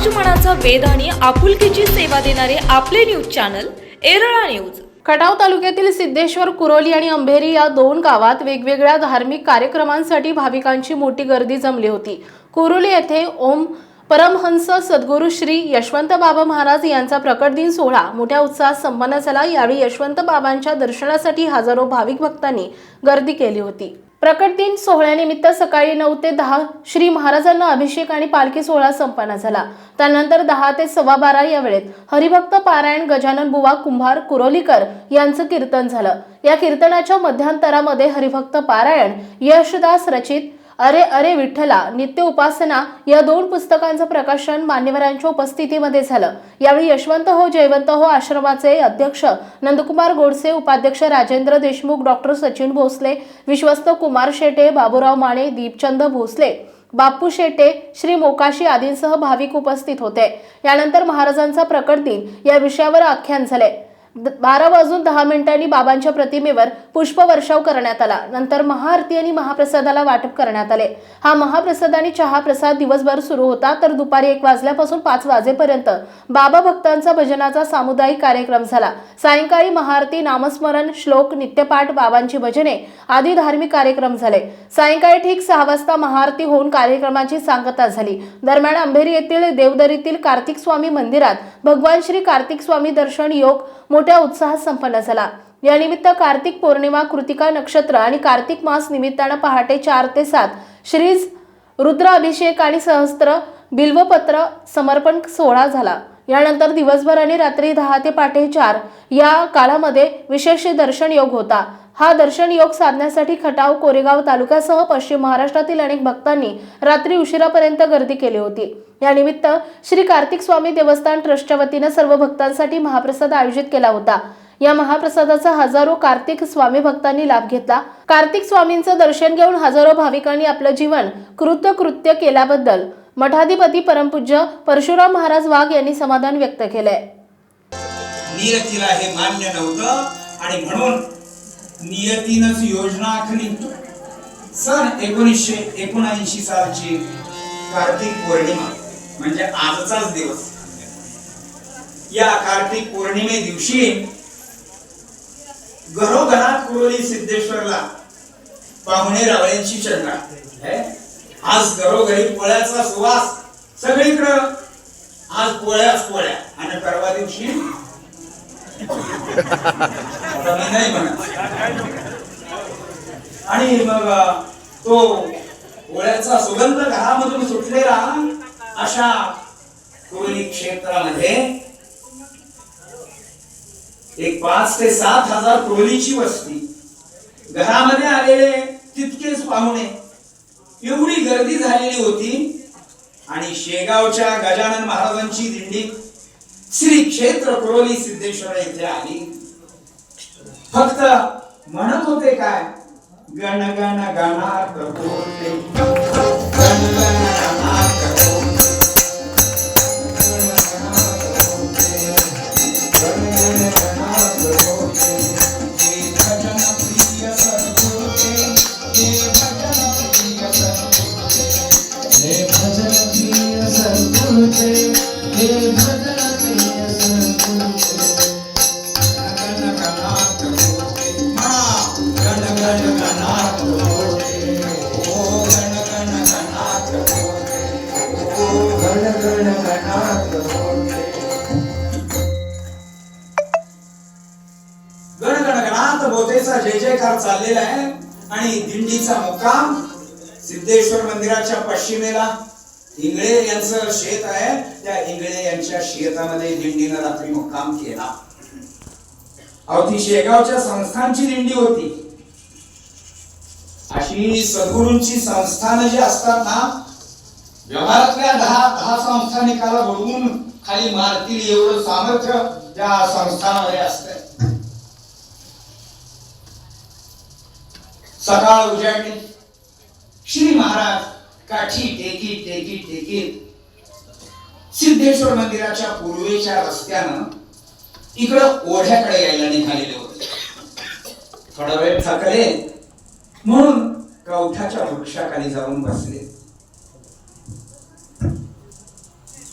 समाजमनाचा वेद आणि आपुलकीची सेवा देणारे आपले news channel Erala news. Khatav तालुक्यातील सिद्धेश्वर कुरोली आणि अंभेरी या दोन गावात वेगवेगळ्या धार्मिक कार्यक्रमांसाठी भाविकांची मोठी गर्दी जमली होती. कुरोली येथे ओम परमहंस सद्गुरू श्री यशवंत बाबा महाराज यांचा प्रकट दिन सोहळा मोठ्या उत्साहात संपन्न झाला. यावेळी यशवंत बाबांच्या दर्शनासाठी हजारो भाविक भक्तांनी गर्दी केली होती. प्रकट दिन सोहळ्यानिमित्त सकाळी नऊ ते दहा श्री महाराजांना अभिषेक आणि पालखी सोहळा संपन्न झाला. त्यानंतर दहा ते सव्वा बारा या वेळेत हरिभक्त पारायण गजानन बुवा कुंभार कुरोलीकर यांचं कीर्तन झालं. या कीर्तनाच्या मध्यांतरामध्ये हरिभक्त पारायण यशदास रचित अरे अरे विठ्ठला नित्य उपासना या दोन पुस्तकांचं प्रकाशन मान्यवरांच्या उपस्थितीमध्ये झालं. यावेळी यशवंत हो जयवंत हो आश्रमाचे अध्यक्ष नंदकुमार गोडसे उपाध्यक्ष राजेंद्र देशमुख डॉक्टर सचिन भोसले विश्वस्त कुमार शेटे बाबूराव माने दीपचंद भोसले बापू शेटे श्री मोकाशी आदींसह भाविक उपस्थित होते. यानंतर महाराजांचा प्रकट दिन या विषयावर आख्यान झाले. बारा वाजून दहा मिनिटांनी बाबांच्या प्रतिमेवर पुष्पवर्षाव करण्यात आला. नंतर महाआरती आणि महाप्रसादाला वाटप करण्यात आले. हा महाप्रसाद आणि चहा प्रसाद दिवसभर सुरू होता तर दुपारी एक वाजल्यापासून पाच वाजेपर्यंत बाबा भक्तांचा भजनाचा सामुदायिक कार्यक्रम झाला. सायंकाळी महाआरती नामस्मरण श्लोक नित्यपाठ बाबांची भजने आदी धार्मिक कार्यक्रम झाले. सायंकाळी ठीक सहा वाजता महाआरती होऊन कार्यक्रमाची सांगता झाली. दरम्यान अंभेरी येथील देवदरीतील कार्तिक स्वामी मंदिरात भगवान श्री कार्तिक स्वामी दर्शन योग मोठ्या उत्साहात संपन्न झाला. यानिमित्त कार्तिक पौर्णिमा कृतिका नक्षत्र आणि कार्तिक मास निमित्तानं पहाटे चार ते सात श्रीज रुद्राभिषेक आणि सहस्त्र बिल्वपत्र समर्पण सोहळा झाला. यानंतर दिवसभर आणि रात्री दहा ते पाटे चार या काळामध्ये विशेष दर्शन योग होता. हा दर्शन योग साधण्यासाठी खटाव कोरेगाव तालुक्यासह पश्चिम महाराष्ट्रातील अनेक भक्तांनी रात्री उशिरापर्यंत गर्दी केली होती. यानिमित्त श्री कार्तिक स्वामी देवस्थान ट्रस्टच्या वतीनं सर्व भक्तांसाठी महाप्रसाद आयोजित केला होता. या महाप्रसादाचा हजारो कार्तिक स्वामी भक्तांनी लाभ घेतला. कार्तिक स्वामींचं दर्शन घेऊन हजारो भाविकांनी आपलं जीवन कृतकृत्य केल्याबद्दल मठाधिपती परमपूज्य परशुराम महाराज वाघ यांनी समाधान व्यक्त केलंय. नियतीला हे मान्य नव्हतं आणि म्हणून नियतीनच योजना आखली सन एकोणीसशे एकोणऐंशी सालची कार्तिक पौर्णिमा. म्हणजे आजचाच दिवस. या कार्तिक पौर्णिमे दिवशी घरोघरात कुरोली सिद्धेश्वरला पाहुणे रावळ्यांची चर्चा आज घरोघरी पोळ्याचा सुवास. सगळीकडं आज पोळ्याच पोळ्या. आणि परवा दिवशी नाही म्हणत. आणि मग तो पोळ्याचा सुगंध घरामधून सुटलेला अशा कुरोली क्षेत्रामध्ये एक पाच ते सात हजार कुरोलीची वस्ती घरामध्ये आलेले तितकेच पाहुणे एवढी गर्दी झालेली होती आणि शेगावच्या गजानन महाराजांची दिंडी श्री क्षेत्र कुरोली सिद्धेश्वर येथे आली. फक्त म्हणत होते काय? गण गण गणात गण गण गण गणात जय जयकार चाललेला आहे. आणि दिंडीचा मुक्काम सिद्धेश्वर मंदिराच्या पश्चिमेला. इंगळे यांचं शेत आहे. त्या इंगळे यांच्या शेतामध्ये दिंडीनं रात्री मुक्काम केला. अवती शेगावच्या संस्थांची दिंडी होती. अशी सद्गुरूंची संस्थान जी असतात ना व्यवहारातल्या दहा दहा संस्था निकाला बघून खाली मारतील एवढं सामर्थ्य त्या संस्थानामध्ये असत सकाळ उजाडली. श्री महाराज काठी टेकी टेकी टेकीत सिद्धेश्वर मंदिराच्या पूर्वेच्या रस्त्यानं इकडं ओढ्याकडे यायला निघालेले होते. थोडा वेळ थकले. म्हणून कवठाच्या वृक्षाखाली जाऊन बसले.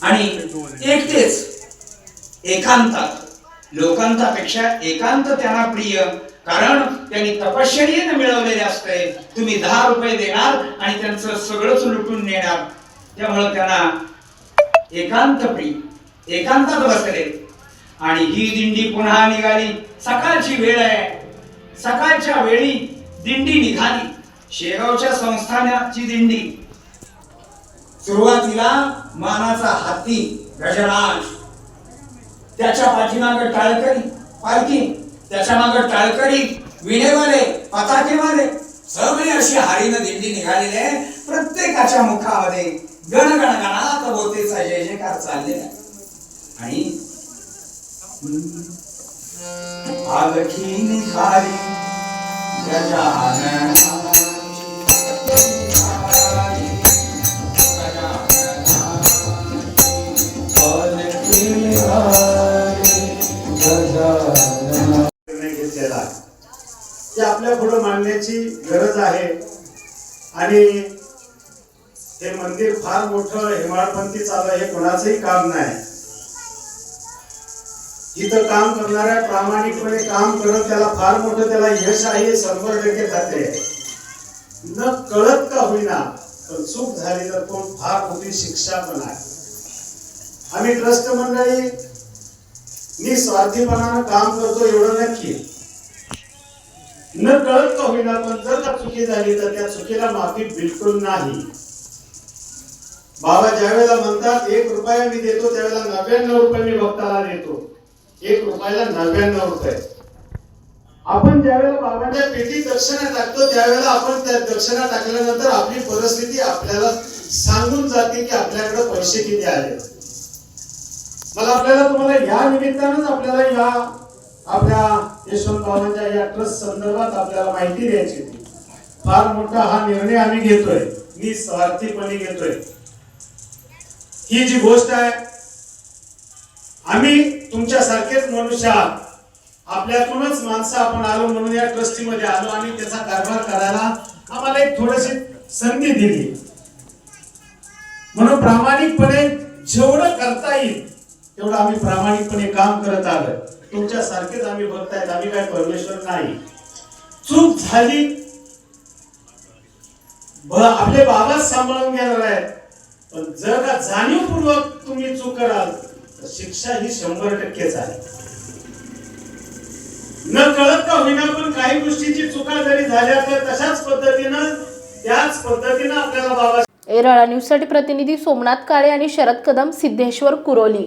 आणि एकटेच एकांतात लोकांतापेक्षा एकांत त्यांना प्रिय कारण त्यांनी तपश्चर्येने मिळवलेले असते. तुम्ही दहा रुपये देणार आणि त्यांचं सगळंच लुटून नेणार. त्यामुळं त्यांना एकांत प्रिय एकांतात बसले आणि ही दिंडी पुन्हा निघाली. सकाळची वेळ आहे. सकाळच्या वेळी दिंडी निघाली. शेगावच्या संस्थानाची दिंडी. सुरुवातीला मानाचा हत्ती गजराज. त्याच्या पाठीमागे टाळकरी पालखी. त्याच्यामागे टाळकरी विणेवाले पताकेवाले सगळे अशी हारीनं दिंडी निघालेली आहे प्रत्येकाच्या मुखामध्ये गण गणात बोतेचा जय जयकार चाललेला आहे. आणि पालखी निघाली गजानन पुढे मांडण्याची गरज आहे. आणि हे मंदिर फार मोठं हिमाळपंथी चालू हे कोणाचंही काम नाही. इथं काम करणाऱ्या प्रामाणिकपणे काम करत त्याला फार मोठं त्याला यश आहे शंभर टक्के खाते न कळत का होईना पण चूक झाली तर कोण फार मोठी शिक्षा पण आहे. आम्ही ट्रस्ट मंडळी निस्वार्थीपणानं काम करतो एवढं नक्की. न कळत का होईना पण जर का चुकी झाली तर त्या चुकीला माफी बिलकुल नाही. बाबा ज्यावेळेला म्हणतात एक रुपया मी देतो त्यावेळेला नव्याण्णव रुपये मी भक्ताला देतो. एक रुपयाला नव्याण्णव रुपये. आपण ज्यावेळेला बाबांच्या पेटी दर्शना टाकतो त्यावेळेला आपण त्या दर्शना टाकल्यानंतर आपली परिस्थिती आपल्याला सांगून जाते की आपल्याकडे पैसे किती आले मला आपल्याला तुम्हाला या निमित्तानंच आपल्याला या आपल्या यशवंत बाबांच्या या ट्रस्ट संदर्भात आपल्याला माहिती द्यायची होती. फार मोठा हा निर्णय आम्ही घेतोय. निस्वार्थीपणे घेतोय. ही जी गोष्ट आहे आम्ही तुमच्यासारखेच मनुष्य आहात. आपल्यातूनच माणसं आपण आलो म्हणून या ट्रस्टीमध्ये आलो आणि त्याचा कारभार करायला आम्हाला एक थोडीशी संधी दिली. म्हणून प्रामाणिकपणे जेवढं करता येईल तेवढं आम्ही प्रामाणिकपणे काम करत आलोय. तुमच्या सारखेच आम्ही बघतायत आम्ही काय परमेश्वर नाही. चूक झाली. आपले बाबाच सांभाळून घेणार आहेत. पण जर का जाणीवपूर्वक तुम्ही चूक कराल तर शिक्षा ही शंभर टक्केच आहे. न कळत का होईना पण काही गोष्टीची चुका जरी झाल्या तर तशाच पद्धतीनं त्याच पद्धतीनं आपल्याला बाबा एरळा न्यूजसाठी प्रतिनिधी सोमनाथ काळे आणि शरद कदम सिद्धेश्वर कुरोली.